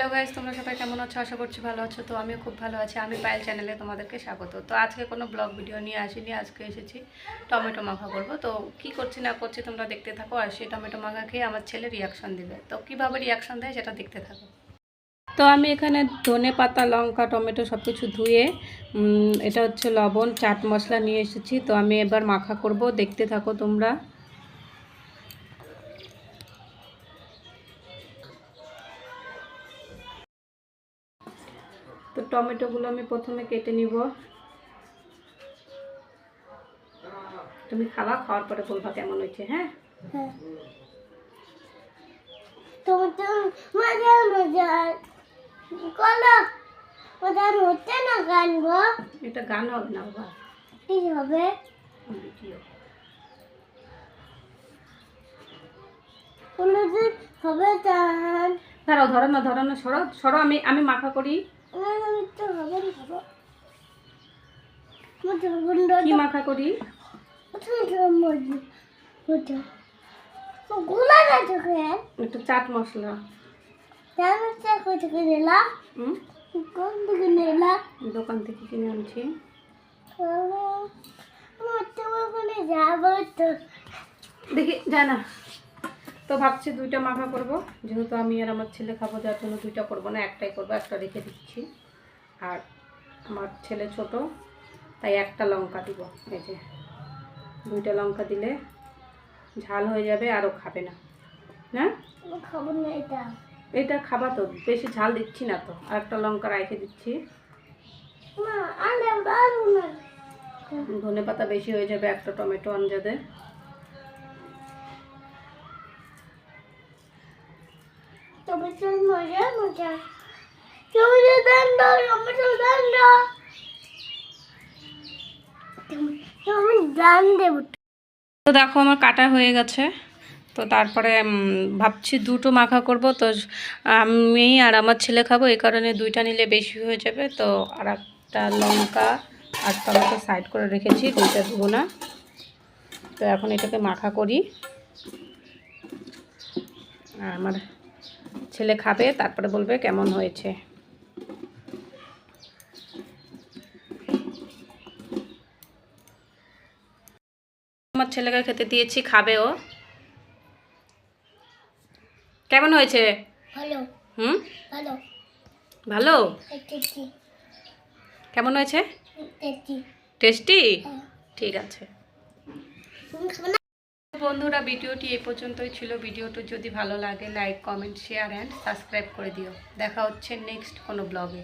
Hello guys তোমরা সবাই কেমন আছো? আশা করছি ভালো আছো। তো আমিও খুব ভালো আছি। আমি পায়েল চ্যানেলে তোমাদেরকে স্বাগত। তো আজকে কোনো ব্লগ ভিডিও নিয়ে আসিনি। আজকে এসেছি টমেটো মাখা করব তো কি করছি, না করছি তোমরা দেখতে থাকো আর সেই টমেটো মাখা খেয়ে আমার ছেলে রিয়াকশন দিবে। তো কীভাবে রিয়াকশন দেয় সেটা দেখতে থাকো। তো আমি এখানে ধনে পাতা, লঙ্কা, টমেটো সব কিছু ধুয়ে এটা হচ্ছে লবণ, চাট মশলা নিয়ে এসেছি। তো আমি এবার মাখা করব। দেখতে থাকো তোমরা। টমেটোগুলো আমি প্রথমে কেটে নিব। তুমি খাওয়া খাওয়ার পরে বলবা কেমন হয়েছে হ্যাঁ? হ্যাঁ। মজার মজার কলো মজার হচ্ছে না গান গো এটা গান হবে না বাবা। কি হবে? কোনোদিন হবে গান দাঁড়াও ধরো না ধরো না সরো সরো আমি আমি মাখা করি। কি মাখা করি? চাট মশলা। দোকান থেকে কিনে আনছি। দেখি যায় না। তো ভাবছি দুইটা মাখা করব। যেহেতু আমি আর আমার ছেলে খাব যার জন্য দুইটা করব না একটাই করব একটা রেখে দিচ্ছি। আর আমার ছেলে ছোট তাই একটা লঙ্কা দিব। এই যে দুইটা লঙ্কা দিলে ঝাল হয়ে যাবে আরও খাবে না। হ্যাঁ খাব না এটা। এটা খাবা তো বেশি ঝাল দিচ্ছি না তো আর একটা লঙ্কা রেখে দিচ্ছি। ধনে পাতা বেশি হয়ে যাবে একটা টমেটো আনজাদে তো দেখো আমার কাটা হয়ে গেছে। তো তারপরে ভাবছি দুটো মাখা করব। তো, আমি আর আমার ছেলে খাব, এই কারণে দুইটা নিলে বেশি হয়ে যাবে। তো আর একটা লঙ্কা আর টমেটো সাইড করে রেখেছি, দুইটা দেবো না। তো এখন এটাকে মাখা করি। আমার ছেলে খাবে তারপরে বলবে কেমন হয়েছে। আমার ছেলেকে খেতে দিয়েছি খাবে ও। কেমন হয়েছে? ভালো। হুম? ভালো। ভালো? কেমন হয়েছে? টেস্টি। টেস্টি? ঠিক আছে। বন্ধুরা, ভিডিওটি এই পর্যন্তই ছিল। ভিডিওটি যদি ভালো লাগে like comment share and subscribe করে দিও। দেখা হচ্ছে নেক্সট কোনো ব্লগে